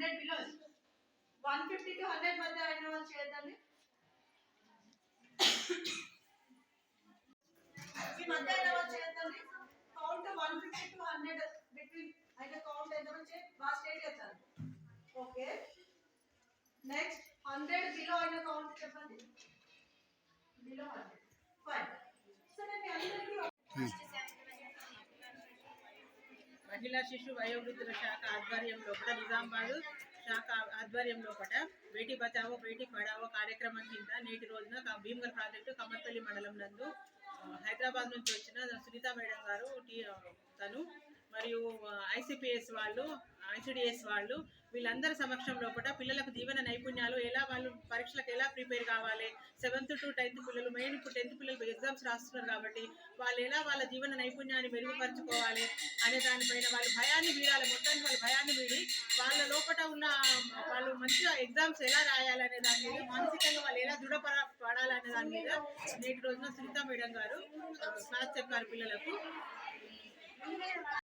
Hundred below one fifty to hundred మధ్య అయిన వాళ్ళు చేద్దండి ఈ మధ్య అయిన వాళ్ళు చేద్దండి count one fifty to hundred between అయితే కౌంట్ ఎంతమంది చే బాగా స్టేట్ చేస్తారు ఓకే. నెక్స్ట్ హండ్రెడ్ బిలో అయిన కౌంట్ చెప్పండి. Below hundred. అఖిల శిశు వయోవృద్ధుల శాఖ ఆధ్వర్యం లోపల నిజామాబాద్ శాఖ ఆధ్వర్యం లోపల బేటీ బచావో బేటీ పడావో కార్యక్రమం కింద నేటి రోజున భీమగర్ ప్రాజెక్టు కమర్పల్లి మండలం నందు హైదరాబాద్ నుంచి వచ్చిన సునీత మేడం గారు తను మరియు ఐసిపిఎస్ వాళ్ళు ఐసిడిఎస్ వాళ్ళు వీళ్ళందరి సమక్షంలో కూడా పిల్లలకు జీవన నైపుణ్యాలు ఎలా వాళ్ళు పరీక్షలకు ఎలా ప్రిపేర్ కావాలి సెవెంత్ టు టెన్త్ పిల్లలు మెయిన్ ఇప్పుడు టెన్త్ పిల్లలు ఎగ్జామ్స్ రాస్తున్నారు కాబట్టి వాళ్ళు ఎలా వాళ్ళ జీవన నైపుణ్యాన్ని మెరుగుపరచుకోవాలి అనే దానిపైన వాళ్ళు భయాన్ని వీడాలి మొత్తానికి వాళ్ళు భయాన్ని వీడి వాళ్ళ లోపల ఉన్న వాళ్ళు మంచిగా ఎగ్జామ్స్ ఎలా రాయాలనే దాని మీద మానసికంగా వాళ్ళు ఎలా దృఢపడ పడాలనే దాని మీద నేటి రోజున సునీత మేడం గారు క్లాస్ చెప్పారు పిల్లలకు.